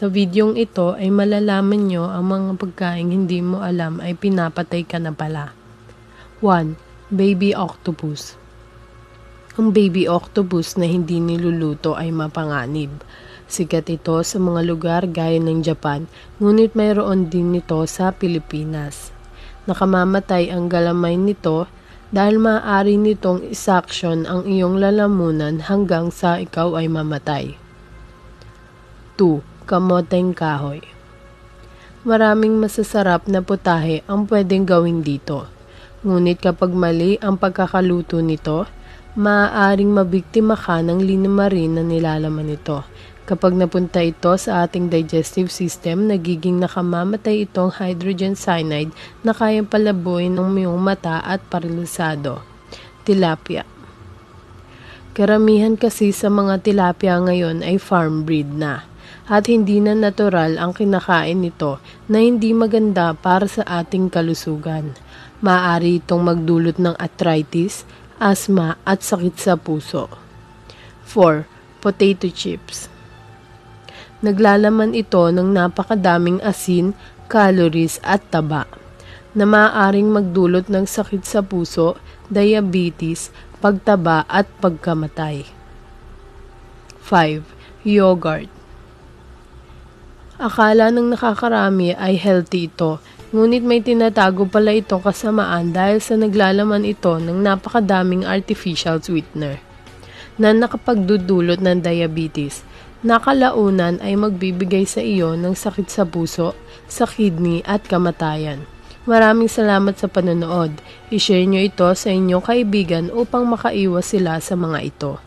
Sa videong ito ay malalaman nyo ang mga pagkain hindi mo alam ay pinapatay ka na pala. 1. Baby octopus Ang baby octopus na hindi niluluto ay mapanganib. Sikat ito sa mga lugar gaya ng Japan, ngunit mayroon din nito sa Pilipinas. Nakamamatay ang galamay nito dahil maaari nitong isaksyon ang iyong lalamunan hanggang sa ikaw ay mamatay. 2. Kamoteng kahoy Maraming masasarap na putahe ang pwedeng gawin dito. Ngunit kapag mali ang pagkakaluto nito, maaaring mabiktima ka ng linamarin na nilalaman nito. Kapag napunta ito sa ating digestive system, nagiging nakamamatay itong hydrogen cyanide na kayang palaboy ng iyong mata at paralisado. Tilapia Karamihan kasi sa mga tilapia ngayon ay farm breed na at hindi na natural ang kinakain nito na hindi maganda para sa ating kalusugan. Maaari itong magdulot ng arthritis, asthma at sakit sa puso. 4. Potato chips Naglalaman ito ng napakadaming asin, calories at taba na maaaring magdulot ng sakit sa puso, diabetes, pagtaba at pagkamatay. 5. Yogurt Akala ng nakakarami ay healthy ito, ngunit may tinatago pala itong kasamaan dahil sa naglalaman ito ng napakadaming artificial sweetener na nakapagdudulot ng diabetes. Nakalaunan ay magbibigay sa iyo ng sakit sa puso, sa kidney at kamatayan. Maraming salamat sa panonood. I-share nyo ito sa inyong kaibigan upang makaiwas sila sa mga ito.